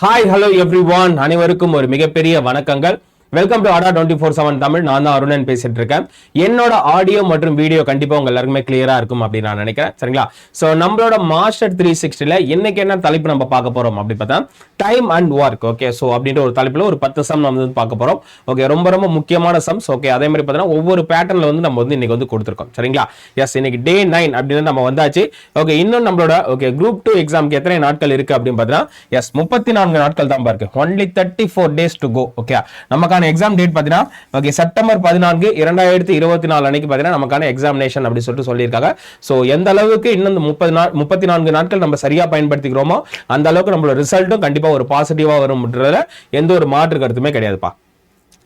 Hi hello every one அனைவருக்கும் ஒரு மிகப்பெரிய வணக்கங்கள். Welcome to Adda twenty four seven Tamil நான் தான் அருணன் பேசிட்டு இருக்கேன் என்னோட ஆடியோ மற்றும் வீடியோ கண்டிப்பா உங்க எல்லாருக்குமே கிளியரா இருக்கும் அப்படின்னு நான் நினைக்கிறேன். சரிங்களா? சோ நம்மளோட மாஸ்டர் த்ரீ சிக்ஸ்டில இன்னைக்கு என்ன தலைப்பு நம்ம பார்க்க போறோம் அப்படி பார்த்தா time and work okay so அப்படின்ற ஒரு தலைப்புல ஒரு பத்து சம் நம்ம வந்து பார்க்க போறோம். ஓகே ரொம்ப ரொம்ப முக்கியமான சம்ஸ் ஓகே அதே மாதிரி பார்த்தீங்கன்னா ஒவ்வொரு பேட்டர்ன்ல வந்து நம்ம வந்து இன்னைக்கு வந்து கொடுத்துருக்கோம். சரிங்களா? எஸ் இன்னைக்கு டே நைன் அப்படின்னு நம்ம வந்தாச்சு. ஓகே இன்னும் நம்மளோட ஓகே குரூப் டூ எக்ஸாம்க்கு எத்தனை நாட்கள் இருக்கு அப்படின்னு பார்த்தீங்கன்னா எஸ் முப்பத்தி நான்கு நாட்கள் தான் இருக்கு only thirty four days to go okay நமக்கான எக்ஸாம் டேட் பார்த்தீங்கன்னா ஓகே செப்டம்பர் பதினான்கு இரண்டாயிரத்தி இருபத்தி நாலு அன்னைக்கு பார்த்தீங்கன்னா நமக்கான எக்ஸாமினேஷன் அப்படி சொல்லிட்டு சொல்லியிருக்காங்க. ஸோ எந்த அளவுக்கு இன்னும் முப்பது நாள் முப்பத்தி நான்கு நாட்கள் நம்ம சரியா பயன்படுத்திக்கிறோமோ அந்த அளவுக்கு நம்மளோட ரிசல்ட்டும் கண்டிப்பா ஒரு பாசிட்டிவாக வரும்ன்றதுல எந்த ஒரு மாற்று கருத்துமே கிடையாதுப்பா.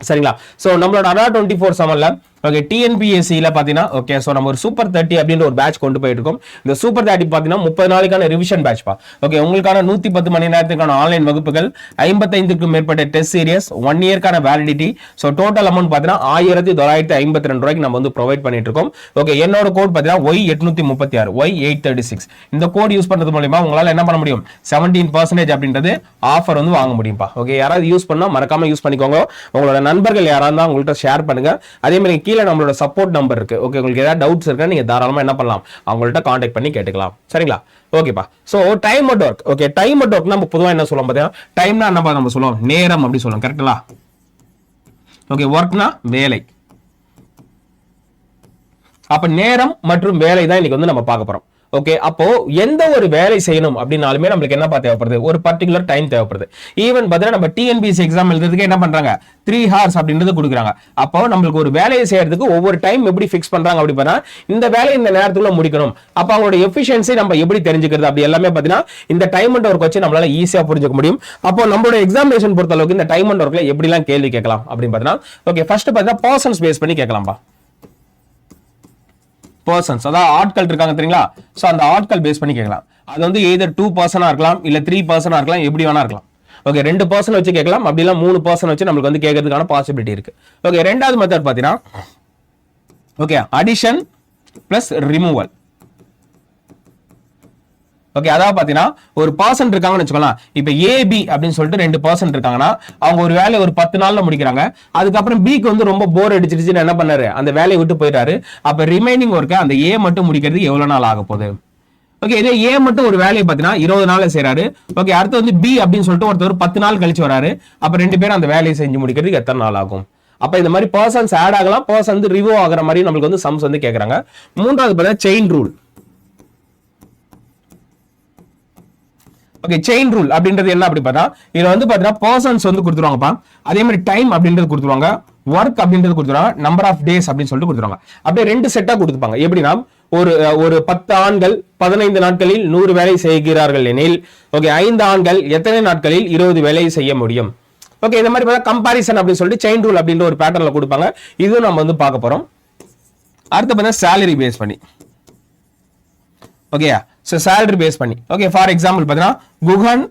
சரிங்களா? சோ நம்மளோட அடா டுவெண்ட்டி ஃபோர் செவனில் ஓகே டிஎன்பிஎஸ்சியில் பார்த்தீங்கன்னா ஓகே ஸோ நம்ம ஒரு சூப்பர் தேர்ட்டி அப்படின்ற ஒரு பேட்ச் கொண்டு போயிட்டு இருக்கோம் இந்த சூப்பர் தேர்ட்டி பார்த்தீங்கன்னா முப்பது நாளைக்கான ரிவிஷன் பேட்ச்பா ஓகே உங்களுக்கான நூற்றி பத்து மணி நேரத்துக்கான ஆன்லைன் வகுப்புகள் ஐம்பத்தைந்துக்கும் மேற்பட்ட டெஸ்ட் சீரியஸ் ஒன் இயர்க்கான வேலிடிட்டி ஸோ டோட்டல் அமௌண்ட் பார்த்தீங்கன்னா ஆயிரத்தி தொள்ளாயிரத்தி ஐம்பத்தி ரெண்டு ரூபாய்க்கு நம்ம வந்து ப்ரொவைட் பண்ணிட்டு இருக்கோம் ஓகே என்னோட கோட் பார்த்தீங்கன்னா ஒய் எட்நூத்தி முப்பத்தி ஆறு ஒய் எயிட் தேர்ட்டி சிக்ஸ் இந்த கோட் யூஸ் பண்ணுறது மூலியமா உங்களால் என்ன பண்ண முடியும்? செவன்டீன் பர்சன்டேஜ் அப்படின்றது ஆஃபர் வந்து வாங்க முடியும்ப்பா ஓகே யாராவது யூஸ் பண்ணால் மறக்காம யூஸ் பண்ணிக்கோங்க. உங்களோட நண்பர்கள் யாராவது இருந்தால் உங்கள்கிட்ட ஷேர் பண்ணுங்க. அதே மாதிரி கீழே நம்மளோட சப்போர்ட் நம்பர் இருக்குது ஓகே உங்களுக்கு ஏதாவது டவுட்ஸ் இருக்கா நீங்க தாராளமா என்ன பண்ணலாம்? அவங்கள்ட்ட காண்டாக்ட் பண்ணி கேட்டுக்கலாம். சரிங்களா? ஓகேப்பா so time at work okay time at work நம்ம பொதுவா என்ன சொல்லுவோம் பார்த்தீங்கன்னா டைம்னா என்னப்பா நம்ம சொல்லுவோம்? நேரம் அப்படி சொல்லுவோம். கரெக்டுங்களா ஓகே ஒர்க்னா வேலை. அப்ப நேரம் மற்றும் வேலை தான் இன்னைக்கு வந்து நம்ம பார்க்க போகிறோம் ஓகே அப்போ எந்த ஒரு வேலை செய்யணும் அப்படின்னாலுமே நம்மளுக்கு என்னப்பா தேவைப்படுது? ஒரு பர்டிகுலர் டைம் தேவைப்படுது. ஈவன் பார்த்தீங்கன்னா நம்ம டிஎன்பிஎஸ்சி எக்ஸாம் எழுதுறதுக்கு என்ன பண்றாங்க? த்ரீ ஹார்ஸ் அப்படின்றது கொடுக்குறாங்க. அப்போ நம்மளுக்கு ஒரு வேலையை செய்யறதுக்கு ஒவ்வொரு டைம் எப்படி ஃபிக்ஸ் பண்றாங்க அப்படி பார்த்தா இந்த வேலையை இந்த நேரத்துக்குள்ள முடிக்கணும். அப்போ அவங்களோட எஃபிஷியன்சி நம்ம எப்படி தெரிஞ்சுக்கிறது? அப்படி எல்லாமே பார்த்தீங்கன்னா இந்த டைம் அண்ட் ஒர்க் வச்சு நம்மளால ஈஸியா புரிஞ்சுக்க முடியும். அப்போ நம்மளோட எக்ஸாமினேஷன் பொறுத்த அளவுக்கு இந்த டைம் அண்ட் ஒர்க்ல எப்படிலாம் கேள்வி கேட்கலாம் அப்படின்னு பார்த்தீங்கன்னா ஓகே ஃபர்ஸ்ட் பார்த்தீங்கன்னா பர்சன்ஸ் பேஸ் பண்ணி கேட்கலாம்பா. பர்சன்ஸ் அதாவது ஆட்கள் இருக்காங்க தெரியுங்களா? ஸோ அந்த ஆட்கள் பேஸ் பண்ணி கேட்கலாம். அது வந்து எய்தர் டூ பர்சனாக இருக்கலாம் இல்லை த்ரீ பர்சனாக இருக்கலாம் எப்படி வேணா இருக்கலாம். ஓகே ரெண்டு பர்சன் வச்சு கேட்கலாம் அப்படி இல்லை மூணு பர்சன் வச்சு நம்மளுக்கு வந்து கேட்கறதுக்கான பாசிபிலிட்டி இருக்கு. ஓகே ரெண்டாவது மெத்தட் பார்த்தீங்கன்னா okay addition plus removal okay அதாவது பாத்தீங்கன்னா ஒரு பர்சன் இருக்காங்கன்னு வச்சுக்கலாம் இப்ப ஏபி அப்படின்னு சொல்லிட்டு ரெண்டு பர்சன் இருக்காங்கன்னா அவங்க ஒரு வேலையை ஒரு பத்து நாள்ல முடிக்கிறாங்க. அதுக்கப்புறம் பிக்கு வந்து ரொம்ப போர் அடிச்சிருச்சுன்னு என்ன பண்ணாரு? அந்த வேலையை விட்டு போயிட்டாரு அப்ப ரிமைனிங் ஒர்க்கை அந்த ஏ மட்டும் முடிக்கிறது எவ்வளவு நாள் ஆக போகுது? ஓகே இதே ஏ மட்டும் ஒரு வேலையை பார்த்தீங்கன்னா இருபது நாள்ல செய்யறாரு ஓகே அடுத்து வந்து பி அப்படின்னு சொல்லிட்டு ஒருத்தர் பத்து நாள் கழிச்சு வராரு. அப்ப ரெண்டு பேரும் அந்த வேலையை செஞ்சு முடிக்கிறதுக்கு எத்தனை நாள் ஆகும்? அப்ப இந்த மாதிரி பர்சன்ஸ் ஆட் ஆகலாம். பர்சன் வந்து ரிவோ ஆகிற மாதிரி நம்மளுக்கு வந்து சம்ஸ் வந்து கேக்குறாங்க. மூன்றாவது பார்த்தீங்கன்னா chain rule okay chain rule அப்படின்றது என்ன அப்படி பார்த்தா இதில் வந்து பார்த்தீங்கன்னா பர்சன்ஸ் வந்து கொடுத்துருவாங்கப்பா. அதே மாதிரி டைம் அப்படின்றது கொடுத்துருவாங்க. ஒர்க் அப்படின்றது கொடுத்துருவாங்க. நம்பர் ஆஃப் டேஸ் அப்படின்னு சொல்லிட்டு கொடுத்துருவாங்க. அப்படியே ரெண்டு செட்டாக கொடுத்துப்பாங்க. எப்படின்னா ஒரு ஒரு பத்து ஆண்கள் பதினைந்து நாட்களில் நூறு வேலை செய்கிறார்கள் எனில் ஓகே ஐந்து ஆண்கள் எத்தனை நாட்களில் இருபது வேலை செய்ய முடியும்? ஓகே இந்த மாதிரி பார்த்தா கம்பாரிசன் அப்படின்னு சொல்லிட்டு செயின் ரூல் அப்படின்ற ஒரு பேட்டர்ல கொடுப்பாங்க. இதுவும் நம்ம வந்து பார்க்க போறோம். அடுத்து பார்த்தா சேலரி பேஸ் பண்ணி ஓகேயா ஸோ சேலரி பேஸ் பண்ணி. ஓகே ஃபார் எக்ஸாம்பிள் பார்த்தீங்கன்னா குஹன்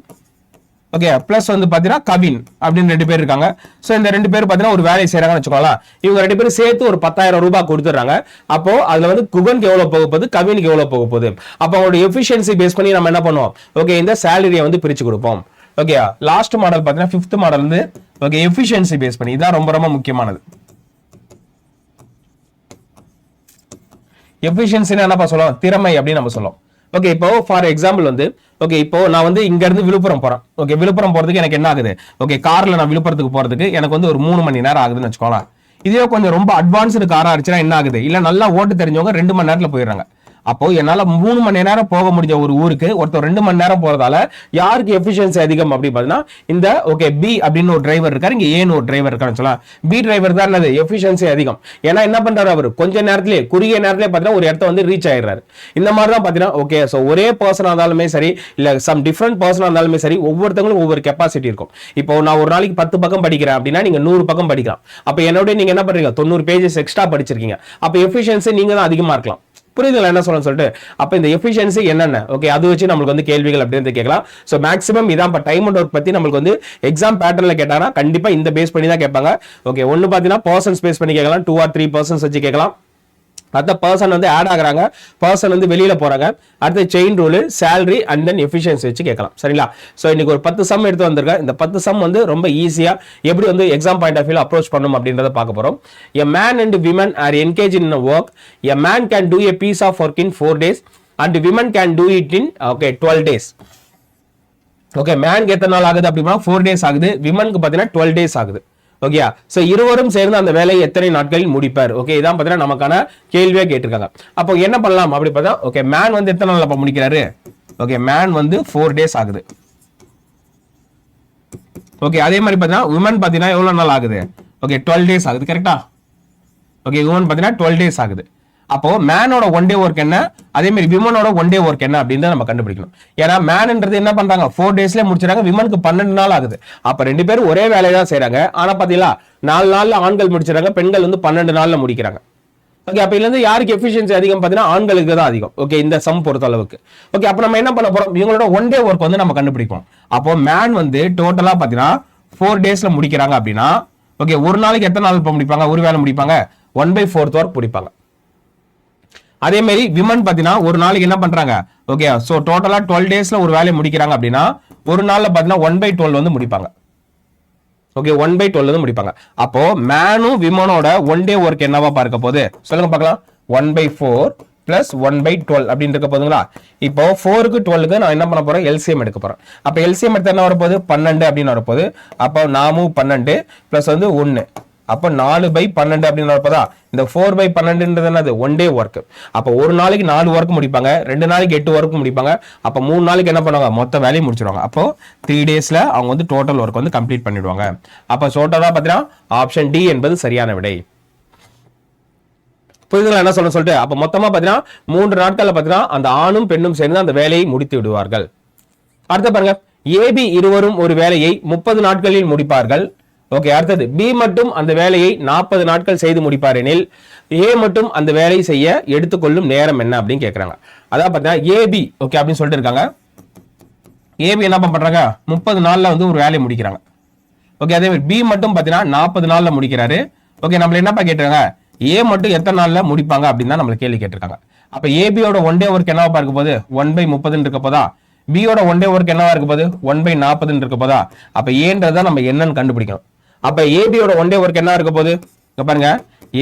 ஓகே ப்ளஸ் வந்து பார்த்தீங்கன்னா கவின் அப்படின்னு ரெண்டு பேர் இருக்காங்க. ஸோ இந்த ரெண்டு பேர் பார்த்தீங்கன்னா ஒரு வேலையை செய்கிறாங்கன்னு வச்சுக்கோங்களேன். இவங்க ரெண்டு பேரும் சேர்த்து ஒரு பத்தாயிரம் ரூபாய் கொடுத்துட்றாங்க. அப்போ அதில் வந்து குகனுக்கு எவ்வளோ போக போகுது கவினுக்கு எவ்வளோ போக போகுது. அப்போ அவங்களோட எஃபிஷியன்சி பேஸ் பண்ணி நம்ம என்ன பண்ணுவோம்? ஓகே இந்த சேலரியை வந்து பிரித்து கொடுப்போம். ஓகே லாஸ்ட் மாடல் பார்த்தீங்கன்னா ஃபிஃப்த் மாடல் வந்து ஓகே எஃபிஷியன்சி பேஸ் பண்ணி. இதான் ரொம்ப ரொம்ப முக்கியமானது. எஃபிஷியன்சின்னு என்னப்பா சொல்லுவோம்? திறமை அப்படின்னு நம்ம சொல்லுவோம். ஓகே இப்போ ஃபார் எக்ஸாம்பிள் வந்து ஓகே இப்போ நான் வந்து இங்கேருந்து விழுப்புரம் போகிறேன் ஓகே விழுப்புரம் போகிறதுக்கு எனக்கு என்ன ஆகுது? ஓகே காரில் நான் விழுப்புரத்துக்கு போகிறதுக்கு எனக்கு வந்து ஒரு மூணு மணி நேரம் ஆகுதுன்னு வச்சுக்கோங்களேன். இதே கொஞ்சம் ரொம்ப அட்வான்ஸ்டு காராக இருந்துச்சுன்னா என்ன ஆகுது? இல்லை நல்லா ஓட்டு தெரிஞ்சவங்க ரெண்டு மணி நேரத்தில் போயிடுறாங்க. அப்போ என்னால மூணு மணி நேரம் போக முடிஞ்ச ஒரு ஊருக்கு ஒருத்தர் ரெண்டு மணி நேரம் போறதால யாருக்கு எஃபிஷியன்சி அதிகம் அப்படி பார்த்தீங்கன்னா இந்த ஓகே பி அப்படின்னு ஒரு டிரைவர் இருக்காரு இங்க ஏன்னு ஒரு டிரைவர் இருக்காருன்னு சொல்லலாம். பி டிரைவர் தான் என்னது? எஃபிஷியன்சி அதிகம். ஏன்னா என்ன பண்றாரு அவர்? கொஞ்ச நேரத்திலே குறுகிய நேரத்திலே பார்த்தீங்கன்னா ஒரு இடத்த வந்து ரீச் ஆயிடுறாரு. இந்த மாதிரி தான் பார்த்தீங்கன்னா ஓகே ஸோ ஒரே பர்சனாக இருந்தாலுமே சரி இல்ல சம் டிஃப்ரெண்ட் பர்சனாக இருந்தாலுமே சரி ஒவ்வொருத்தங்களும் ஒவ்வொரு கெப்பாசிட்டி இருக்கும். இப்போ நான் ஒரு நாளைக்கு பத்து பக்கம் படிக்கிறேன் அப்படின்னா நீங்க நூறு பக்கம் படிக்கலாம். அப்போ என்னோட நீங்க என்ன பண்றீங்க? தொண்ணூறு பேஜஸ் எக்ஸ்ட்ரா படிச்சிருக்கீங்க. அப்போ எஃபிஷியன்சி நீங்க தான் அதிகமாக இருக்கலாம். புரியுதுங்களா என்ன சொல்லணும் சொல்லிட்டு? அப்போ இந்த எஃபிஷியன்சி என்னென்ன? ஓகே அது வச்சு நம்மளுக்கு வந்து கேள்விகள் அப்படின்னு கேட்கலாம். ஸோ மேக்ஸிமம் இதான் இப்போ டைம் அண்ட் ஒர்க் பற்றி நம்மளுக்கு வந்து எக்ஸாம் பேட்டர்ல கேட்டாங்கன்னா கண்டிப்பாக இந்த பேஸ் பண்ணி தான் கேட்பாங்க. ஓகே ஒன்று பார்த்தீங்கன்னா பர்சன்ஸ் பேஸ் பண்ணி கேட்கலாம். டூ ஆர் த்ரீ பர்சன்ஸ் வச்சு கேட்கலாம். அடுத்த பர்சன் வந்து ஆட் ஆகுறாங்க. பர்சன் வந்து வெளியில போறாங்க. அடுத்து chain rule salary and then efficiency வச்சு கேட்கலாம். சரிங்களா? ஸோ இன்னைக்கு ஒரு பத்து சம் எடுத்து வந்திருக்கேன். இந்த பத்து சம் வந்து ரொம்ப ஈஸியா எப்படி வந்து exam point of view approach பண்ணணும் அப்படின்றத பார்க்க போறோம். A man and women are engage in work a man can do a piece of work in four days and women can do it in okay twelve days okay மேனுக்கு எத்தனை நாள் ஆகுது அப்படின்னா four days ஆகுது. விமனுக்கு பார்த்தீங்கன்னா twelve days ஆகுது. ஓகேயா so இருவரும் சேர்ந்து அந்த வேலையை எத்தனை நாட்களில் முடிப்பார்? ஓகே இதான் பார்த்தீங்கன்னா நமக்கான கேள்வியே கேட்டிருக்காங்க. அப்போ என்ன பண்ணலாம்? அப்படி பார்த்தா ஓகே மேன் வந்து எத்தனை நாள் அப்போ முடிக்கிறாரு? ஓகே மேன் வந்து ஃபோர் டேஸ் ஆகுது. ஓகே அதே மாதிரி பார்த்தீங்கன்னா உமன் பார்த்தீங்கன்னா எவ்வளோ நாள் ஆகுது? ஓகே டுவெல் டேஸ் ஆகுது கரெக்டா ஓகே உமன் பார்த்தீங்கன்னா டுவெல் டேஸ் ஆகுது. அப்போ மேனோட ஒன் டே ஒர்க் என்ன? அதே மாதிரி விமனோட ஒன் டே ஒர்க் என்ன அப்படின்னு நம்ம கண்டுபிடிக்கணும். ஏன்னா மேன்ன்றது என்ன பண்றாங்க? ஃபோர் டேஸ்ல முடிச்சிடாங்க விமனுக்கு பன்னெண்டு நாள் ஆகுது. அப்ப ரெண்டு பேரும் ஒரே வேலையை தான் செய்யறாங்க ஆனா பாத்தீங்களா நாலு நாள்ல ஆண்கள் முடிச்சிடறாங்க பெண்கள் வந்து பன்னெண்டு நாள்ல முடிக்கிறாங்க. ஓகே அப்ப இதுல இருந்து யாருக்கு எஃபிஷியன்சி அதிகம்? பார்த்தீங்கன்னா ஆண்களுக்கு தான் அதிகம். ஓகே இந்த சம் பொறுத்த அளவுக்கு ஓகே அப்ப நம்ம என்ன பண்ண போறோம்? இவங்களோட ஒன் டே ஒர்க் வந்து நம்ம கண்டுபிடிப்போம். அப்போ மேன் வந்து டோட்டலா பாத்தீங்கன்னா ஃபோர் டேஸ்ல முடிக்கிறாங்க அப்படின்னா ஓகே ஒரு நாளைக்கு எத்தனை நாள் இப்ப முடிப்பாங்க? ஒரு வேலை முடிப்பாங்க? ஒன் பை ஃபோர்த் ஒர்க் முடிப்பாங்க. அதே மாதிரி விமன் பார்த்தீங்கன்னா ஒரு நாளைக்கு என்ன பண்றாங்க? ஓகே ஸோ டோட்டலா டுவெல் டேஸ்ல ஒரு வேலையை முடிக்கிறாங்க அப்படின்னா ஒரு நாளில் பார்த்தீங்கன்னா ஒன் பை டுவெல் வந்து முடிப்பாங்க. ஓகே ஒன் பை டுவெல் வந்து முடிப்பாங்க. அப்போ மேனும் விமனோட ஒன் டே ஒர்க் என்னவா பார்க்க போகுது? சொல்லுங்க பார்க்கலாம். One by four plus one by twelve அப்படின்னு இருக்க போதுங்களா இப்போ ஃபோருக்கு டுவெல்க்கு நான் என்ன பண்ண போறேன்? எல்சிஎம் எடுக்க போறேன். அப்போ எல்சிஎம் எடுத்தா என்ன வரப்போகுது? பன்னெண்டு அப்படின்னு வரப்போகுது. அப்போ நாமும் பன்னெண்டு பிளஸ் வந்து ஒன்று அப்போ நாலு பை பன்னெண்டு அப்படின்னு வரப்போதா இந்த ஃபோர் பை பன்னெண்டுன்றது என்னது? ஒன் டே ஒர்க் அப்போ ஒரு நாளைக்கு நாலு ஒர்க் முடிப்பாங்க ரெண்டு நாளைக்கு எட்டு ஒர்க் முடிப்பாங்க அப்போ மூணு நாளைக்கு என்ன பண்ணுவாங்க? மொத்த வேலையும் முடிச்சிருவாங்க. அப்போ த்ரீ டேஸில் அவங்க வந்து டோட்டல் ஒர்க் வந்து கம்ப்ளீட் பண்ணிடுவாங்க. அப்போ டோட்டலாக பார்த்தீங்கன்னா ஆப்ஷன் டி என்பது சரியான விடை. புரிதல் என்ன சொல்ல சொல்லிட்டு அப்போ மொத்தமாக பார்த்தீங்கன்னா மூன்று நாட்களில் பார்த்தீங்கன்னா அந்த ஆணும் பெண்ணும் சேர்ந்து அந்த வேலையை முடித்து விடுவார்கள். அடுத்து பாருங்க ஏபி இருவரும் ஒரு வேலையை முப்பது நாட்களில் முடிப்பார்கள். ஓகே அடுத்தது. பி மட்டும் அந்த வேலையை நாற்பது நாட்கள் செய்து முடிப்பார் எனில் ஏ மட்டும் அந்த வேலையை செய்ய எடுத்துக்கொள்ளும் நேரம் என்ன அப்படின்னு கேட்குறாங்க அதான் பார்த்தீங்கன்னா ஏபி ஓகே அப்படின்னு சொல்லிட்டு இருக்காங்க. ஏபி என்ன பண்றாங்க? முப்பது நாளில் வந்து ஒரு வேலையை முடிக்கிறாங்க. ஓகே அதே மாதிரி பி மட்டும் பார்த்தீங்கன்னா நாற்பது நாளில் முடிக்கிறாரு. ஓகே நம்மள என்னப்பா கேட்டுருக்காங்க ஏ மட்டும் எத்தனை நாளில் முடிப்பாங்க அப்படின்னு தான் நம்மள கேள்வி கேட்டிருக்காங்க. அப்போ ஏபியோட ஒன் டே ஒர்க் என்னவா இருக்க போது ஒன் பை முப்பதுன்னு இருக்க போதா? பியோட ஒன் டே ஒர்க் என்னவா இருக்க போது ஒன் பை நாற்பதுன்னு இருக்க போதா? அப்போ ஏன்றதை நம்ம என்னன்னு கண்டுபிடிக்கணும். அப்ப ஏபியோட ஒன் டே ஒர்க் என்ன இருக்க போகுது? பாருங்க.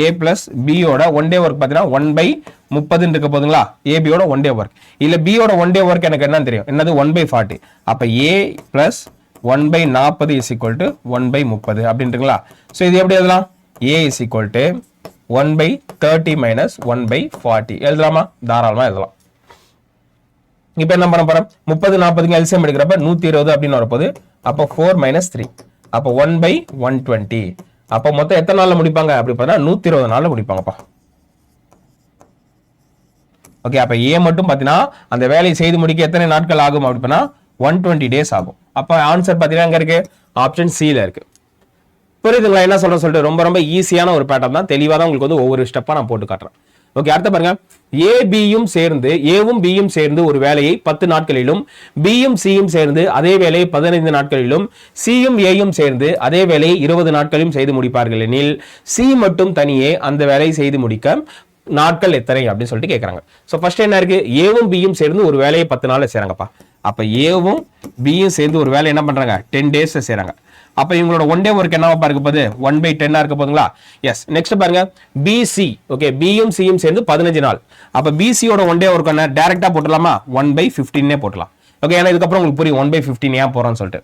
ஏ பிளஸ் பியோட ஒன் டே ஒர்க் பார்த்தீங்கன்னா ஒன் பை முப்பதுன்னு இருக்க போதுங்களா ஏபியோட ஒன் டே ஒர்க் இல்ல பியோட ஒன் டே ஒர்க் எனக்கு என்னன்னு தெரியும். என்னது? ஒன் பை ஃபார்ட்டி அப்ப ஏ பிளஸ் ஒன் பை நாற்பது is equal to one by முப்பது அப்படின்ட்டுங்களா? ஸோ இது எப்படி எழுதலாம்? A is equal to one by thirty minus one by forty எழுதலாமா? தாராளமா எழுதலாம். இப்போ என்ன பண்ண போறோம்? முப்பது நாற்பதுக்கு எல்சிஎம் எடுக்கிறப்ப நூத்தி இருபது அப்படின்னு வரப்போது அப்போ ஃபோர் மைனஸ் த்ரீ அப்போ ஒன் பை ஒன் டுவெண்ட்டி அப்போ மொத்தம் எத்தனை நாளில் முடிப்பாங்க? அப்படி பார்த்தா நூத்தி இருபது நாளில் முடிப்பாங்கப்பா. ஓகே அப்போ ஏ மட்டும் பாத்தீங்கன்னா அந்த வேலையை செய்து முடிக்க எத்தனை நாட்கள் ஆகும் அப்படின்னா ஒன் டுவெண்ட்டி டேஸ் ஆகும். அப்போ ஆன்சர் பார்த்தீங்கன்னா எங்கே இருக்கு? ஆப்ஷன் சியில் இருக்கு. புரியுதுங்களா? என்ன சொல்கிறேன் சொல்லிட்டு ரொம்ப ரொம்ப ஈஸியான ஒரு பேட்டர்ன் தான். தெளிவாக தான் உங்களுக்கு வந்து ஒவ்வொரு ஸ்டெப்பாக நான் போட்டு காட்டுறேன். ஓகே அடுத்த பாருங்க. ஏ பியும் சேர்ந்து ஏவும் பியும் சேர்ந்து ஒரு வேலையை பத்து நாட்களிலும் பியும் சியும் சேர்ந்து அதே வேலையை பதினைந்து நாட்களிலும் சியும் ஏயும் சேர்ந்து அதே வேலையை இருபது நாட்களிலும் செய்து முடிப்பார்கள் எனில் சி மட்டும் தனியே அந்த வேலையை செய்து முடிக்க நாட்கள் எத்தனை அப்படின்னு சொல்லிட்டு கேட்குறாங்க ஸோ ஃபர்ஸ்ட் என்ன இருக்கு? ஏவும் பியும் சேர்ந்து ஒரு வேலையை பத்து நாளில் செய்கிறாங்கப்பா அப்போ ஏவும் பியும் சேர்ந்து ஒரு வேலை என்ன பண்ணுறாங்க டென் டேஸில் செய்கிறாங்க அப்ப இவங்களோட ஒன் டே ஒர்க் என்னவா இருக்க போகுது? ஒன் பை டென்னா இருக்க போதுங்களா எஸ் நெக்ஸ்ட் பாருங்க. பிசி ஓகே பியும் சியும் சேர்ந்து பதினஞ்சு நாள். அப்ப பிசியோட ஒன் டே ஒர்க் என்ன? டேரக்டா போட்டுடலாமா? ஒன் பை ஃபிஃப்டீனே போட்டலாம் ஓகே ஏன்னா இதுக்கப்புறம் உங்களுக்கு புரியும். ஒன் பை ஃபிஃப்டீன் ஏன் போறோம்னு சொல்லிட்டு.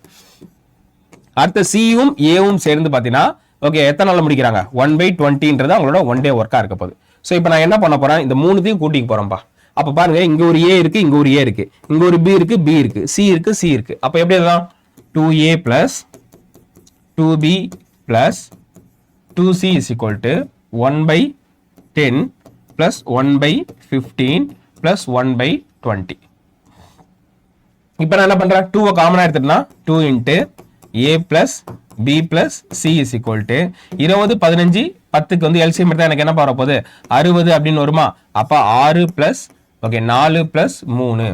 அடுத்த சியும் ஏவும் சேர்ந்து பார்த்தீங்கன்னா ஓகே எத்தனை நாள் முடிக்கிறாங்க? ஒன் பை டுவெண்ட்டின்றது அவங்களோட ஒன் டே ஒர்க்காக இருக்க போகுது. ஸோ இப்போ நான் என்ன பண்ண போறேன்? இந்த மூணுத்தையும் கூட்டிக்க போறேன்ப்பா அப்போ பாருங்க இங்க ஒரு ஏ இருக்கு இங்க ஒரு ஏ இருக்கு. இங்க ஒரு பி இருக்கு பி இருக்கு. சி இருக்கு சி இருக்கு. அப்போ எப்படி எழுதலாம்? Two A plus two B plus two C is equal to one by ten plus one by fifteen plus one by twenty இப்போ நான் என்ன பண்றேன்? டூவை காமனாக எடுத்துட்டேன்னா two into A plus B plus C is equal to இருபது பதினஞ்சு பத்துக்கு வந்து எல்சிஎம் எடுத்தா எனக்கு என்ன வர போகுது? அறுபது அப்படின்னு வருமா? அப்போ ஆறு ப்ளஸ் ஓகே நாலு ப்ளஸ் மூணு.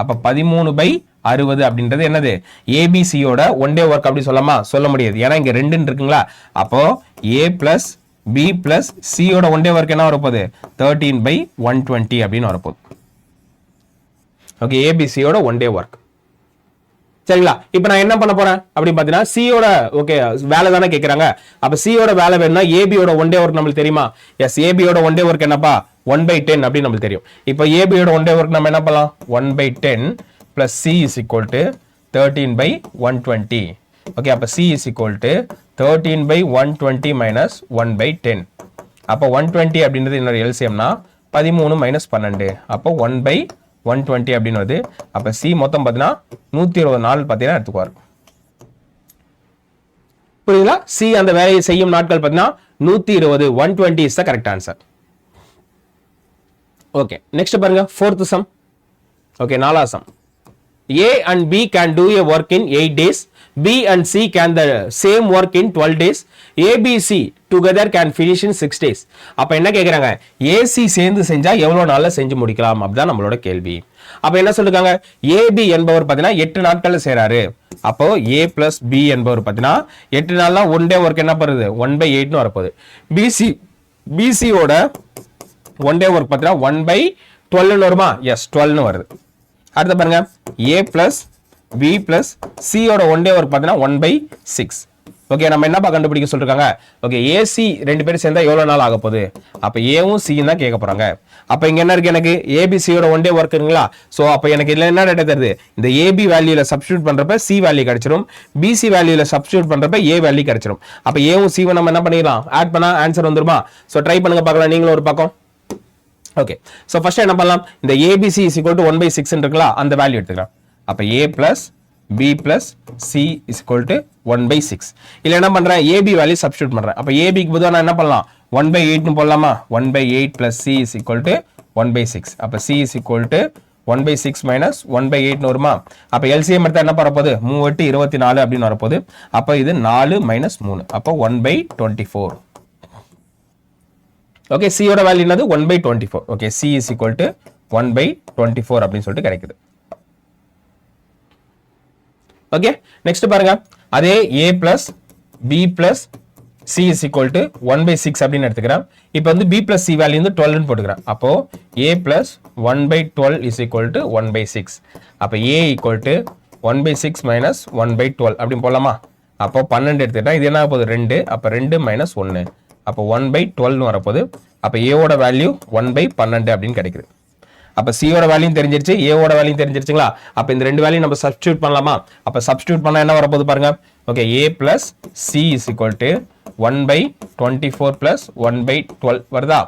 அப்போ பதிமூணு பை அறுபது அப்படின்றது என்னது? ஏபிசியோட ஒன் டே ஒர்க் அப்படி சொல்லலாமா? சொல்ல முடியாது. ஏன்னா இங்க ரெண்டுன்னு இருக்குங்களா? அப்போ ஏ பிளஸ் பி பிளஸ் சியோட ஒன் டே ஒர்க் என்ன வரப்போகுது? தேர்ட்டீன் பை ஒன் டுவெண்ட்டி அப்படின்னு வரப்போகுது. ஓகே ஏபிசியோட ஒன் டே ஒர்க் சரிங்களா? இப்போ நான் என்ன பண்ண போறேன்? அப்படின்னு பார்த்தீங்கன்னா சியோட ஓகே வேலை தானே கேட்குறாங்க அப்போ சியோட வேலை வேணும்னா ஏபியோட ஒன் டே ஒர்க் நம்மளுக்கு தெரியுமா? எஸ் ஏபியோட ஒன் டே ஒர்க் என்னப்பா? ஒன் பை டென் அப்படின்னு நம்மளுக்கு தெரியும். இப்போ ஏபியோட ஒன் டே ஒர்க் நம்ம என்ன பண்ணலாம்? One by ten plus C is equal to thirteen by one twenty okay அப்போ C is equal to thirteen by one twenty minus one by ten அப்போ one twenty அப்படின்றது என்னோட எல்சிஎம்னா பதிமூணு மைனஸ் பன்னெண்டு. அப்போ ஒன் பை ஒன் டுவெண்ட்டி அப்படின்னு வருது அப்போ சி மொத்தம் பார்த்தீங்கன்னா நூற்றி இருபது நாள் பார்த்தீங்கன்னா எடுத்துக்குவார். புரியுதுங்களா? சி அந்த வேலையை செய்யும் நாட்கள் பார்த்தீங்கன்னா நூற்றி இருபது one twenty is the correct answer okay next பாருங்க ஃபோர்த் சம் ஓகே நாலா sum A and B can do a work in 8 days. B and C can the same work in 12 days. A, B, C together can finish in 6 days. அப்ப என்ன கேட்குறாங்க AC சேர்ந்து செஞ்சா எவ்வளோ நாளில் செஞ்சு முடிக்கலாம்? அப்படிதான் நம்மளோட கேள்வி. அப்ப என்ன சொல்லிருக்காங்க? ஏபி என்பவர் பாத்தீங்கன்னா எட்டு நாட்களில் செய்றாரு. அப்போ ஏ பிளஸ் பி என்பவர் பாத்தீங்கன்னா எட்டு நாள்ல ஒன் டே ஒர்க் என்ன பண்ணுறது ஒன் பை எயிட்னு வரப்போகுது. பிசி பிசியோட ஒன் டே ஒர்க் பார்த்தீங்கன்னா ஒன் பை டுவெல்னு வருமா? எஸ் டுவெல்னு வருது. அடுத்து பாருங்க. ஏ பிளஸ் பி பிளஸ் சியோட ஒன் டே ஒர்க் பார்த்தீங்கன்னா ஒன் பை சிக்ஸ் ஓகே நம்ம என்னப்பா கண்டுபிடிக்க சொல்லிருக்காங்க? ஓகே ஏசி ரெண்டு பேரும் சேர்ந்தா எவ்வளோ நாள் ஆக போகுது? அப்போ ஏவும் சியும் தான் கேட்க போறாங்க. அப்போ இங்க என்ன இருக்கு எனக்கு? ஏபிசியோட ஒன் டே ஒர்க் இருக்குங்களா? அப்போ எனக்கு இல்லை என்ன டேட்டா தருது? இந்த ஏபி வேல்யூல சப்ஸ்டியூட் பண்றப்ப சி வேல்யூ கிடைச்சிரும். பிசி வேல்யூல சப்ஸ்டியூட் பண்றப்ப ஏ வேல்யூ கிடைச்சிரும். அப்போ ஏவும் சிவும் நம்ம என்ன பண்ணிடலாம்? ஆட் பண்ணா ஆன்சர் வந்துருமா? ஸோ ட்ரை பண்ணுங்க பார்க்கலாம். நீங்களும் ஒரு பக்கம். ஓகே ஸோ ஃபர்ஸ்ட் என்ன பண்ணலாம்? இந்த ABC is equal to one by six இருக்கலாம் அந்த வேல்யூ எடுத்துக்கலாம். அப்போ A plus B plus C is equal to one by six இல்லை என்ன பண்ணுறேன் ஏபி வேல்யூ சப்ஸ்டியூட் பண்ணுறேன் அப்போ ஏபிக்கு பதிலாக நான் என்ன பண்ணலாம்? ஒன் பை எயிட்னு போடலாமா? One by eight plus C is equal to one by six அப்போ C is equal to one by six minus one by எயிட்னு வருமா? அப்போ எல்சிஎம் எடுத்தால் என்ன வரப்போகுது? மூவெட்டு இருபத்தி நாலு அப்படின்னு வரப்போகுது. அப்போ இது நாலு மைனஸ் மூணு. அப்போ one by twenty four okay சியோட வேல்யூ என்னது? One by twenty four okay C is equal to one by twenty four அப்படின்னு சொல்லிட்டு கிடைக்குது. ஓகே நெக்ஸ்ட் பாருங்க. அதே A plus B plus C is equal to one by six அப்படின்னு எடுத்துக்கிறேன். இப்போ வந்து பி பிளஸ் சி வேல்யூ வந்து டுவெல்னு போட்டுக்கிறேன். அப்போ A plus one by twelve is equal to one by six அப்போ A equal to one by six minus one by twelve அப்படின்னு போடலாமா? அப்போ பன்னெண்டு எடுத்துக்கிட்டா இது என்ன போகுது? ரெண்டு. அப்போ ரெண்டு மைனஸ் ஒன்று அப்போ ஒன் பை டுவெல்னு வரப்போது அப்போ ஏவோட வேல்யூ ஒன் பை பன்னெண்டு அப்படின்னு கிடைக்குது. அப்போ சியோட வேல்யூ தெரிஞ்சிருச்சு ஏவோட வேல்யூ தெரிஞ்சிருச்சுங்களா? அப்போ இந்த ரெண்டு வேல்யூ நம்ம சப்ஸ்டியூட் பண்ணலாமா? அப்போ சப்ஸ்டியூட் பண்ணால் என்ன வரப்போகுது பாருங்க. Okay A plus C is equal to one by twenty four plus one by twelve வருதா?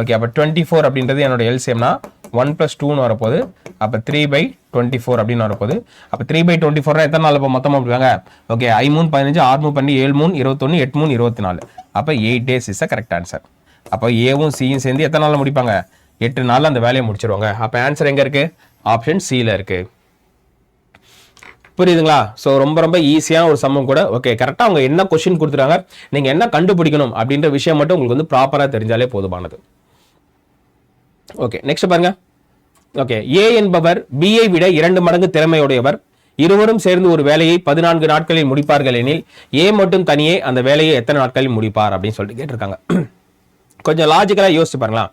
ஓகே அப்போ டுவெண்ட்டி ஃபோர் அப்படின்றது என்னோட எல்சிஎம்னா ஒன் பிளஸ் டூன்னு வரப்போது அப்போ த்ரீ பை டுவெண்ட்டி ஃபோர் அப்படின்னு வரப்போது அப்போ த்ரீ பை டுவெண்ட்டி ஃபோர்னா எத்தனை நாள் இப்போ மொத்தமாக அப்படிவாங்க ஓகே ஐ மூணு பதினஞ்சு ஆறு மூணு பண்ணி ஏழு மூணு இருபத்தொன்று எட்டு மூணு இருபத்தி நாலு. அப்போ eight days is a correct answer அப்போ ஏவும் சியும் சேர்ந்து எத்தனை நாளில் முடிப்பாங்க? எட்டு நாளில் அந்த வேலையை முடிச்சிருவாங்க. அப்போ ஆன்சர் எங்கே இருக்குது ஆப்ஷன் சியில் இருக்குது புரியுதுங்களா? ஸோ ரொம்ப ரொம்ப ஈஸியான ஒரு சம்மம் கூட. ஓகே கரெக்டாக அவங்க என்ன கொஷின் கொடுத்துருக்காங்க நீங்கள் என்ன கண்டுபிடிக்கணும் அப்படின்ற விஷயம் மட்டும் உங்களுக்கு வந்து ப்ராப்பராக தெரிஞ்சாலே போதுமானது. ஓகே நெக்ஸ்ட் பாருங்க. ஓகே ஏ என்பவர் பிஐ விட இரண்டு மடங்கு திறமையுடையவர். இருவரும் சேர்ந்து ஒரு வேலையை பதினான்கு நாட்களில் முடிப்பார்கள் எனில் ஏ மட்டும் தனியே அந்த வேலையை எத்தனை நாட்களில் முடிப்பார் அப்படின்னு சொல்லிட்டு கேட்டிருக்காங்க. கொஞ்சம் லாஜிக்கலாக யோசிச்சு பாருங்களா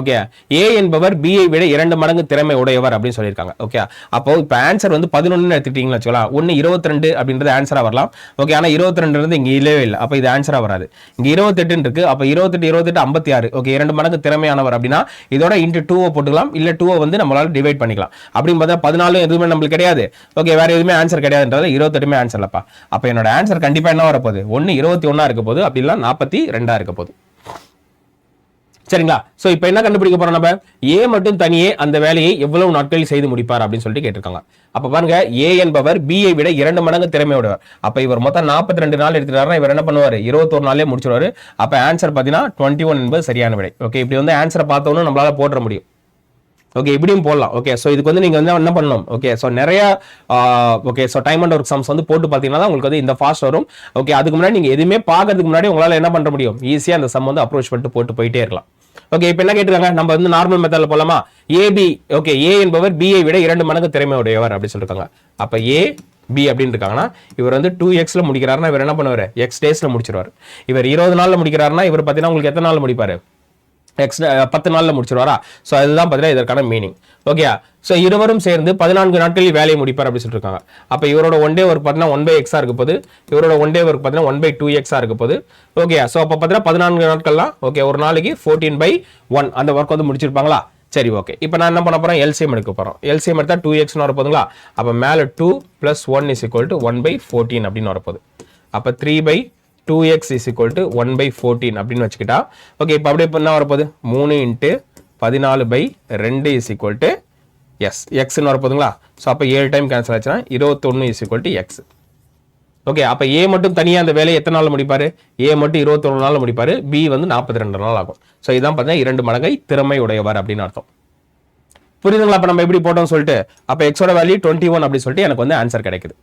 ஓகே ஏ என்பவர் பிஐ விட இரண்டு மடங்கு திறமை உடையவர் அப்படின்னு சொல்லியிருக்காங்க. ஓகே அப்போ இப்போ ஆன்சர் வந்து பதினொன்று எடுத்துட்டீங்களா வச்சுக்கலாம் ஒன்று இருபத்தி ரெண்டு அப்படின்றது ஆன்சராக வரலாம். ஓகே ஆனால் இருபத்தி ரெண்டுன்றது இங்கே இல்லவே இல்லை. அப்போ இது ஆன்சராக வராது. இங்கே இருபத்தெட்டுன்னு இருக்குது அப்போ இருபத்தெட்டு இருபத்தெட்டு ஐம்பத்தி ஆறு ஓகே இரண்டு மடங்கு திறமையானவர் அப்படின்னா இதோட இன்ட்டு டூவை போட்டுக்கலாம். இல்லை டூவை வந்து நம்மளால டிவைட் பண்ணிக்கலாம். அப்படின்னு பார்த்தா பதினாலும் எதுவுமே நம்மளுக்கு கிடையாது. ஓகே வேறு எதுவுமே ஆன்சர் கிடையாதுன்றது இருபத்தெட்டுமே ஆன்சர் அப்போ என்னோட ஆன்சர் கண்டிப்பாக என்ன வரப்போகுது? ஒன்று இருபத்தி ஒன்றா இருக்க போகுது. அப்படிலாம் நாற்பத்தி ரெண்டாக இருக்க போகுது. சரிங்களா? ஸோ இப்போ என்ன கண்டுபிடிக்க போறோம் நம்ம? ஏ மட்டும் தனியே அந்த வேலையை எவ்வளவு நாட்களில் செய்து முடிப்பார் அப்படின்னு சொல்லிட்டு கேட்டிருக்காங்க. அப்போ பாருங்க ஏ என்பவர் பிஏ விட இரண்டு மடங்கு திறமையுடையவர். அப்போ இவர் மொத்தம் 42 ரெண்டு நாள் எடுத்துட்டாருன்னா இவர் என்ன பண்ணுவார்? இருபத்தொரு நாளே முடிச்சிடுவார். அப்போ ஆன்சர் பார்த்தீங்கன்னா டுவெண்ட்டி ஒன் என்பது சரியான விடை. ஓகே இப்படி வந்து ஆன்சரை பார்த்தோன்னு நம்மளால போட்டுற முடியும். ஓகே இப்படியும் போடலாம். ஓகே ஸோ இதுக்கு வந்து நீங்கள் வந்து என்ன பண்ணணும்? ஓகே ஸோ நிறைய okay so time and work sums வந்து போட்டு பார்த்தீங்கன்னா தான் உங்களுக்கு வந்து இந்த ஃபாஸ்ட் வரும். ஓகே அதுக்கு முன்னாடி நீங்கள் எதுவுமே பார்க்கறதுக்கு முன்னாடி உங்களால் என்ன பண்ண முடியும்? ஈஸியாக அந்த சம் வந்து அப்ரோச் பண்ணிட்டு போட்டு போயிட்டே இருக்கலாம். ஓகே இப்போ என்ன கேட்டிருக்காங்க? நம்ம வந்து நார்மல் மெத்தடில் போலாமா? ஏபி ஓகே ஏ என்பவர் பிஐ விட இரண்டு மடங்கு திறமை உடையவர் அப்படின்னு சொல்லியிருக்காங்க அப்போ ஏ பி அப்படின்னு இருக்காங்கன்னா இவர் வந்து டூ எக்ஸில் முடிக்கிறாருன்னா இவர் என்ன பண்ணுவார்? எக்ஸ் டேஸில் முடிச்சிருவார். இவர் இருபது நாளில் முடிக்கிறாருன்னா இவர் பார்த்தீங்கன்னா உங்களுக்கு எத்தனை நாள் முடிப்பார்? நெக்ஸ்ட் பத்து நாளில் முடிச்சிருவாரா? ஸோ அதுதான் பார்த்தீங்கன்னா இதற்கான மீனிங் ஓகே ஸோ இருவரும் சேர்ந்து பதினான்கு நாட்களில் வேலையை முடிப்பார் அப்படின்னு சொல்லியிருக்காங்க அப்போ இவரோட ஒன் டே ஒர்க் பார்த்தீங்கன்னா ஒன் பை எக்ஸாக இருக்க போது இவரோட ஒன் டே ஒர்க் பார்த்தீங்கன்னா ஒன் பை டூ எக்ஸாக இருக்க போது ஓகே ஸோ அப்போ பார்த்தீங்கன்னா பதினான்கு நாட்கள்லாம் ஓகே ஒரு நாளைக்கு ஃபோர்டீன் பை ஒன் அந்த ஒர்க் வந்து முடிச்சிருப்பாங்களா? சரி ஓகே இப்போ நான் என்ன பண்ண போகிறேன் எல்சிஎம் எடுக்க போகிறோம் எல்சிஎம் எடுத்தால் டூ எக்ஸ்னு வரப்போதுங்களா அப்போ மேலே two plus one is equal to one by fourteen அப்படின்னு வரப்போகுது அப்போ three by two x is equal to one by fourteen அப்படின்னு வச்சுக்கிட்டா ஓகே இப்போ அப்படியே இப்போ என்ன வரப்போகுது? மூணு இன்ட்டு பதினாலு பை ரெண்டு இஸ் ஈக்குவல் டு எஸ் எக்ஸ்னு வரப்போதுங்களா ஸோ அப்போ ஏழு டைம் கேன்சல் ஆச்சுன்னா இருபத்தொன்று is equal to x okay அப்போ ஏ மட்டும் தனியாக அந்த வேலையை எத்தனை நாள் முடிப்பார்? ஏ மட்டும் இருபத்தொன்று நாள் முடிப்பார். பி வந்து நாற்பத்தி ரெண்டு நாள் ஆகும். ஸோ இதான் பார்த்தீங்கன்னா இரண்டு மடங்கை திறமை உடையவர் அப்படின்னு அர்த்தம். புரியுதுங்களா? அப்போ நம்ம எப்படி போட்டோம்னு சொல்லிட்டு அப்போ எக்ஸோட வேல்யூ டுவெண்ட்டி ஒன் அப்படின்னு சொல்லிட்டு எனக்கு வந்து ஆன்சர் கிடைக்குது.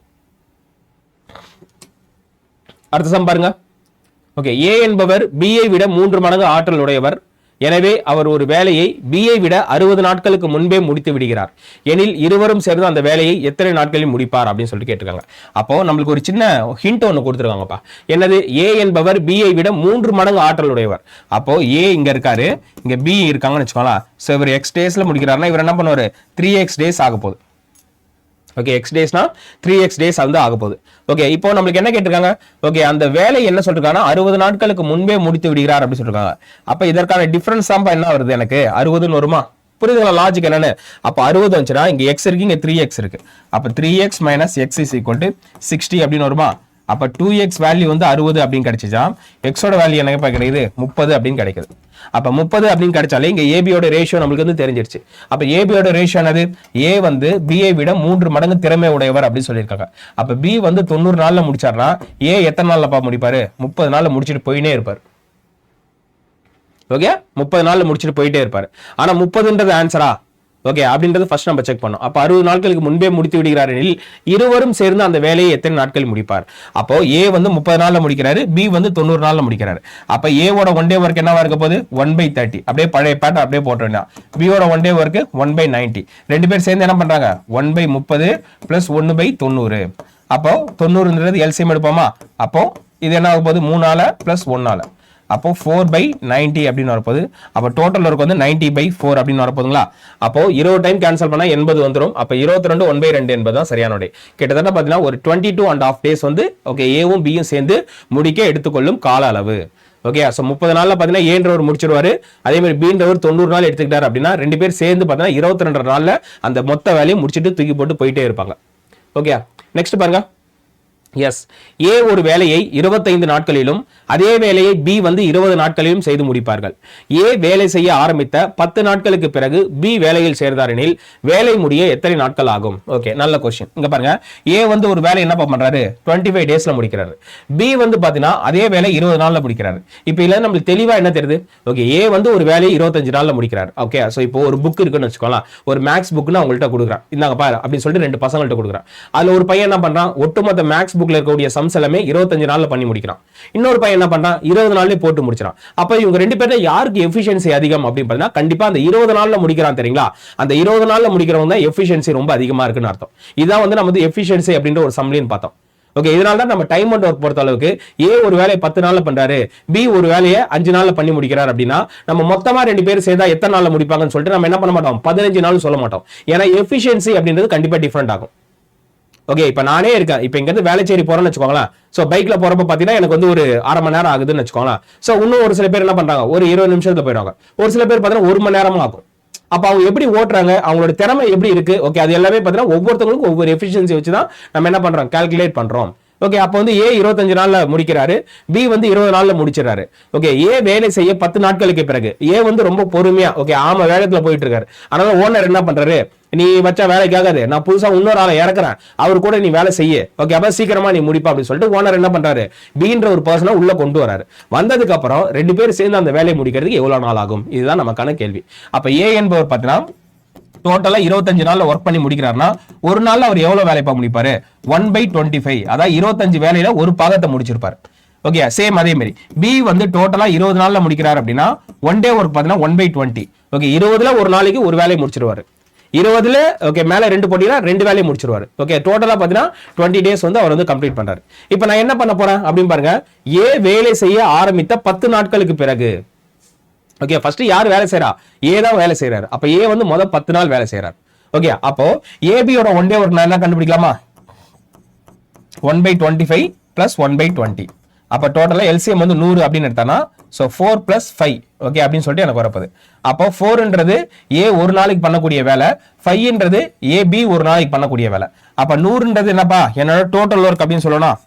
அடுத்த சம் பாருங்க. ஓகே ஏ என்பவர் பிஐ விட மூன்று மடங்கு ஆற்றல் உடையவர். எனவே அவர் ஒரு வேலையை பிஐ விட அறுபது நாட்களுக்கு முன்பே முடித்து விடுகிறார். எனில் இருவரும் சேர்ந்து அந்த வேலையை எத்தனை நாட்களில் முடிப்பார் அப்படின்னு சொல்லிட்டு கேட்டிருக்காங்க. அப்போ நம்மளுக்கு ஒரு சின்ன ஹிண்ட் ஒன்று கொடுத்துருக்காங்கப்பா. என்னது? ஏ என்பவர் பிஐ விட மூன்று மடங்கு ஆற்றல் உடையவர். அப்போ ஏ இங்க இருக்காரு. இங்க பி இருக்காங்கன்னு வச்சுக்கோங்களேன். ஸோ இவர் எக்ஸ் டேஸ்ல முடிக்கிறாருன்னா இவர் என்ன பண்ணுவார்? த்ரீ எக்ஸ் டேஸ் ஆக போகுது. ஓகே எக்ஸ் டேஸ்னா த்ரீ எக்ஸ் டேஸ் வந்து ஆக போகுது ஓகே இப்போ நம்மளுக்கு என்ன கேட்டிருக்காங்க? ஓகே அந்த வேலை என்ன சொல்லிருக்காங்கன்னா அறுபது நாட்களுக்கு முன்பே முடித்து விடுகிறார் அப்படின்னு சொல்லிருக்காங்க. அப்போ இதற்கான டிஃபரன்ஸ் தான் என்ன வருது எனக்கு? அறுபதுன்னு வருமா? புரியுதுங்களா? லாஜிக் என்னன்னு? அப்போ அறுபது வந்துச்சுன்னா இங்கே எக்ஸ் இருக்கு இங்கே த்ரீ எக்ஸ் இருக்கு. அப்போ three x minus x is equal to sixty அப்படின்னு வருமா? அப்ப டூ எக்ஸ் வேல்யூ வந்து அறுபது அப்படின்னு கிடைச்சிச்சா? எக்ஸோட வேல்யூ என்ன கிடைக்குது முப்பது அப்படின்னு கிடைக்குது. அப்ப முப்பது அப்படின்னு கிடைச்சாலே இங்க ஏபியோட ரேஷியோ நம்மளுக்கு வந்து தெரிஞ்சிருச்சு. அப்ப ஏபியோட ரேஷியோ என்னது? ஏ வந்து பிஏ விட மூன்று மடங்கு திறமை உடையவர் அப்படின்னு சொல்லியிருக்காங்க. அப்ப பி வந்து தொண்ணூறு நாள்ல முடிச்சாருன்னா ஏ எத்தனை நாளில்ப்பா முடிப்பார்? முடிப்பாரு முப்பது நாள்ல முடிச்சிட்டு போயினே இருப்பார். ஓகே முப்பது நாள்ல முடிச்சுட்டு போயிட்டே இருப்பாரு. ஆனா முப்பதுன்றது ஆன்சரா ஓகே அப்படின்றது ஃபர்ஸ்ட் நம்ம செக் பண்ணோம். அப்போ அறுபது நாட்களுக்கு முன்பே முடித்து விடுகிறார் எனில் இருவரும் சேர்ந்து அந்த வேலையை எத்தனை நாட்கள் முடிப்பார்? அப்போ ஏ வந்து முப்பது நாளில் முடிக்கிறாரு பி வந்து தொண்ணூறு நாளில் முடிக்கிறாரு. அப்போ ஏவோட ஒன் டே ஒர்க் என்னவா இருக்க போகுது? ஒன் பை தேர்ட்டி அப்படியே பழைய பேட்டர் அப்படியே போட்டு பியோட one day work one by ninety ரெண்டு பேர் சேர்ந்து என்ன பண்ணுறாங்க ஒன் பை முப்பது பிளஸ் ஒன்று பை தொண்ணூறு. அப்போ தொண்ணூறுன்றது எல்சிஎம் எடுப்போமா? அப்போ இது என்ன ஆக போகுது? மூணால பிளஸ் ஒன்னால. அப்போ ஃபோர் பை நைன்டி அப்படின்னு வரப்போகுது. அப்போ டோட்டல் ஒர்க் வந்து நைன்டி பை ஃபோர் அப்படின்னு வரப்போதுங்களா அப்போ இருபது டைம் கேன்சல் பண்ணால் எண்பது வந்துடும் அப்போ இருபத்தி ரெண்டு ஒன் பை ரெண்டு என்பது தான் சரியான விடை கிட்டத்தட்ட பார்த்தீங்கன்னா ஒரு twenty two and half days வந்து ஓகே ஏவும் பியும் சேர்ந்து முடிக்க எடுத்துக்கொள்ளும் கால அளவு. ஓகே ஸோ முப்பது நாளில் பார்த்தீங்கன்னா ஏன்றவர் முடிச்சிருவார். அதே மாதிரி பீன்றவர் தொண்ணூறு நாள் எடுத்துக்கிட்டார் அப்படின்னா ரெண்டு பேர் சேர்ந்து பார்த்தீங்கன்னா இருபத்தி ரெண்டு நாளில் அந்த மொத்த வேலையை முடிச்சுட்டு தூக்கி போட்டு போயிட்டே இருப்பாங்க. ஓகே நெக்ஸ்ட் பாருங்க. எஸ் ஏ ஒரு வேலையை இருபத்தைந்து நாட்களிலும் அதே வேலையை பி வந்து இருபது நாட்களிலும் செய்து முடிப்பார்கள். ஏ வேலை செய்ய ஆரம்பித்த பத்து நாட்களுக்கு பிறகு பி வேலையில் சேர்ந்தார் எனில் வேலை முடிய எத்தனை நாட்கள் ஆகும்? ஓகே நல்ல கொஸ்டின் இங்க பாருங்க. ஏ வந்து ஒரு வேலை என்ன பண்றாரு? டுவெண்ட்டி ஃபைவ் டேஸ்ல முடிக்கிறாரு. பி வந்து பாத்தீங்கன்னா அதே வேலை இருபது நாள்ல முடிக்கிறாரு. இப்போ இல்ல நம்மளுக்கு தெளிவா என்ன தெரியுது? ஓகே ஏ வந்து ஒரு வேலையை இருபத்தஞ்சு நாள்ல முடிக்கிறாரு. ஓகே ஸோ இப்போ ஒரு புக் இருக்குன்னு வச்சுக்கோங்களேன். ஒரு மேக்ஸ் புக்னு அவங்கள்ட்ட கொடுக்குறான். இந்தாங்க பாரு அப்படின்னு சொல்லிட்டு ரெண்டு பசங்கள்ட்ட கொடுக்குறான். அதுல ஒரு பையன் என்ன பண்றான்? ஒட்டுமொத்த மேக்ஸ் புக்ல இருக்கக்கூடிய சம்ஸ் எல்லாமே இருபத்தஞ்சு நாள்ல பண்ணி முடிக்கிறான். இன்னொரு பையன் என்ன பண்ணுறான் இருபது நாள்லேயே போட்டு முடிச்சிடான் அப்ப இவங்க ரெண்டு பேர்ல யாருக்கு எஃபிஷியன்சி அதிகம் அப்படின்னு பார்த்தீங்கன்னா கண்டிப்பா அந்த இருபது நாள்ல முடிக்கிறான் தெரியுங்களா? அந்த இருபது நாள்ல முடிக்கிறவங்க தான் எஃபிஷியன்சி ரொம்ப அதிகமா இருக்குன்னு அர்த்தம். இதான் வந்து நம்ம வந்து எஃபிஷியன்சி அப்படின்ற ஒரு சம்லின்னு பார்த்தோம். ஓகே இதனால தான் நம்ம டைம் அண்ட் ஒர்க் பொறுத்த அளவுக்கு ஏ ஒரு வேலையை பத்து நாள்ல பண்றாரு. பி ஒரு வேலையை அஞ்சு நாள்ல பண்ணி முடிக்கிறார் அப்படின்னா நம்ம மொத்தமா ரெண்டு பேர் சேர்ந்தா எத்தனை நாள்ல முடிப்பாங்கன்னு சொல்லிட்டு நம்ம என்ன பண்ண மாட்டோம்? பதினஞ்சு நாள் சொல்ல மாட்டோம். ஏன்னா எஃபிஷியன்சி அப்படின்றது கண்டிப்பா டிஃப்ரெண்ட் ஆகும். ஓகே இப்போ நானே இருக்கேன். இப்போ இங்கேருந்து வேலைச்சேரி போகிறேன்னு வச்சுக்கோங்களேன். ஸோ பைக்கில் போகிறப்ப பார்த்தீங்கன்னா எனக்கு வந்து ஒரு அரை மணி நேரம் ஆகுதுன்னு வச்சுக்கோங்களேன். ஸோ இன்னும் ஒரு சில பேர் என்ன பண்ணுறாங்க ஒரு இருபது நிமிஷத்தில் போயிடுவாங்க. ஒரு சில பேர் பார்த்தீங்கன்னா ஒரு மணி நேரமும் ஆகும். அப்போ அவங்க எப்படி ஓட்டுறாங்க? அவங்களோட திறமை எப்படி இருக்குது ஓகே அது எல்லாமே பார்த்தீங்கன்னா ஒவ்வொருத்தவங்களுக்கும் ஒவ்வொரு எஃபிஷியன்சி வச்சு தான் நம்ம என்ன பண்ணுறோம் கால்குலேட் பண்ணுறோம் ஓகே அப்போ வந்து ஏ இருபத்தஞ்சு நாளில் முடிக்கிறாரு. பி வந்து இருபது நாளில் முடிச்சிடறாரு. ஓகே ஏ வேலை செய்ய பத்து நாட்களுக்கு பிறகு ஏ வந்து ரொம்ப பொறுமையா ஓகே ஆமா வேகத்தில் போயிட்டு இருக்காரு அதனால ஓனர் என்ன பண்றாரு? நீ வச்சா வேலைக்காகாது நான் புதுசா இன்னொரு ஆளை இறக்குறேன். அவர் கூட நீ வேலை செய்ய. ஓகே அப்ப சீக்கிரமா நீ முடிப்பா அப்படின்னு சொல்லிட்டு ஓனர் என்ன பண்றாரு? பீன்ற ஒரு பர்சனை உள்ள கொண்டு வராரு வந்ததுக்கு அப்புறம் ரெண்டு பேரும் சேர்ந்து அந்த வேலையை முடிக்கிறதுக்கு எவ்வளவு நாள் ஆகும்? இதுதான் நமக்கான கேள்வி. அப்ப ஏ என்பவர் பார்த்தீங்கன்னா டோட்டலா இருபத்தஞ்சு நாள்ல ஒர்க் பண்ணி முடிக்கிறாருன்னா ஒரு நாள்ல அவர் எவ்வளவு வேலை பார்க்க முடிப்பாரு? ஒன் பை டுவெண்ட்டி ஃபைவ் அதாவது இருபத்தஞ்சு வேலையில ஒரு பாகத்தை முடிச்சிருப்பாரு. ஓகே சேம் அதே மாதிரி பி வந்து டோட்டலா இருபது நாள்ல முடிக்கிறார் அப்படின்னா ஒன் டே ஒர்க் பார்த்தீங்கன்னா ஒன் பை டுவெண்ட்டி ஓகே இருபதுல ஒரு நாளைக்கு ஒரு வேலையை முடிச்சிருவாரு. இருபதுல ஓகே மேல ரெண்டு போட்டினா ரெண்டு வேலையை முடிச்சிருவாரு. ஓகே டோட்டலா பாத்தீங்கன்னா டுவெண்ட்டி டேஸ் வந்து அவர் வந்து கம்ப்ளீட் பண்றாரு. இப்போ நான் என்ன பண்ண போறேன் அப்படின்னு பாருங்க. ஏ வேலை செய்ய ஆரம்பித்த பத்து நாட்களுக்கு பிறகு ஓகே ஃபர்ஸ்ட் யார் வேலை செய்யறா ஏ தான் வேலை செய்யறாரு அப்ப ஏ வந்து முதல் பத்து நாள் வேலை செய்யறாரு ஓகே அப்போ ஏபியோட ஒன் டே ஒர்க் நான் என்ன கண்டுபிடிக்கலாமா? One by twenty five plus one by twenty அப்போ டோட்டலாக எல்சிஎம் வந்து நூறு அப்படின்னு எடுத்தானா? So four plus five okay அப்படின்னு சொல்லிட்டு எனக்கு வரப்போது அப்போ ஃபோர்ன்றது ஏ ஒரு நாளைக்கு பண்ணக்கூடிய வேலை. ஃபைவ்ன்றது ஏபி ஒரு நாளைக்கு பண்ணக்கூடிய வேலை. அப்போ நூறுன்றது என்னப்பா? என்னோட டோட்டல் ஒர்க் அப்படின்னு சொல்லணும்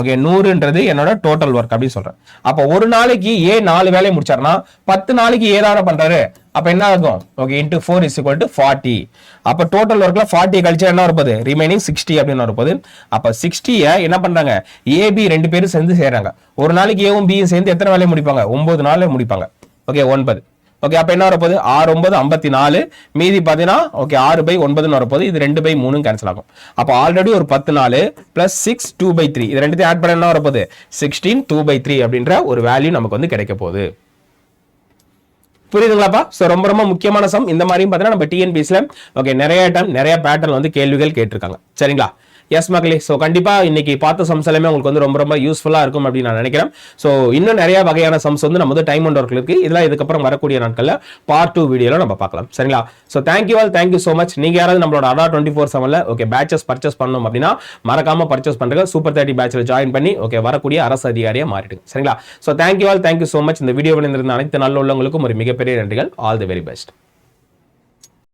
ஓகே நூறுன்றது என்னோட டோட்டல் ஒர்க் அப்படின்னு சொல்றேன். அப்போ ஒரு நாளைக்கு ஏ நாலு வேலையை முடிச்சாருன்னா பத்து நாளைக்கு ஏதான பண்றாரு? அப்ப என்ன ஆகும்? Okay into four is equal to forty அப்போ டோட்டல் ஒர்க்ல ஃபார்ட்டி கழிச்சா என்ன வரப்போகுது? ரிமைனிங் சிக்ஸ்டி அப்படின்னு வரப்போகுது. அப்போ சிக்ஸ்டியை என்ன பண்றாங்க? ஏபி ரெண்டு பேரும் சேர்ந்து செய்யறாங்க ஒரு நாளைக்கு ஏவும் பியும் சேர்ந்து எத்தனை வேலையை முடிப்பாங்க? ஒன்பது நாள்ல முடிப்பாங்க. ஓகே ஒன்பது. ஓகே அப்போ என்ன வரப்போகுது? ஆறு ஒன்பது ஐம்பத்தி நாலு. மீதி பார்த்தீங்கன்னா ஓகே ஆறு பை ஒன்பதுன்னு வரப்போகுது. இது ரெண்டு பை மூணு கேன்சல் ஆகும். அப்போ ஆல்ரெடி ஒரு பத்து நாலு plus six two by three இது ரெண்டுத்தையும் ஆட் பண்ண என்ன வரப்போகுது? சிக்ஸ்டீன் டூ பை த்ரீ அப்படின்ற ஒரு வேல்யூ நமக்கு வந்து கிடைக்க போகுது. புரியுதுங்களாப்பா? ஸோ ரொம்ப ரொம்ப முக்கியமான சம் இந்த மாதிரியும் பார்த்தீங்கன்னா நம்ம டிஎன்பிஎஸ்ல ஓகே நிறைய டைம் நிறைய பேட்டர்ன் வந்து கேள்விகள் கேட்டிருக்காங்க. சரிங்களா? எஸ் மக்களே. ஸோ கண்டிப்பாக இன்னைக்கு பார்த்த சம்ஸ் எல்லாமே உங்களுக்கு வந்து ரொம்ப ரொம்ப யூஸ்ஃபுல்லாக இருக்கும் அப்படின்னு நான் நினைக்கிறேன். ஸோ இன்னும் நிறைய வகையான சம்ஸ் வந்து நம்ம வந்து டைம் அண்ட் ஒர்க் இதெல்லாம் இதுக்கப்புறம் வரக்கூடிய நாட்களில் பார்ட் டூ வீடியோவில் நம்ம பார்க்கலாம். சரிங்களா? So thank you all thank you so much நீங்க யாராவது நம்மளோட அடா டுவெண்ட்டி ஃபோர் செவன்ல ஓகே பேச்சஸ் பர்ச்சேஸ் பண்ணணும் அப்படின்னா மறக்காம பர்ச்சேஸ் பண்ணுறது சூப்பர் தேர்ட்டி பேச்சில் ஜாயின் பண்ணி ஓகே வரக்கூடிய அரசு அதிகாரியாக மாறிடுங்க. சரிங்களா? So thank you all thank you so much இந்த வீடியோ இருந்த அனைத்து நல்ல உள்ளவங்களுக்கும் ஒரு மிகப்பெரிய நன்றிகள். All the very best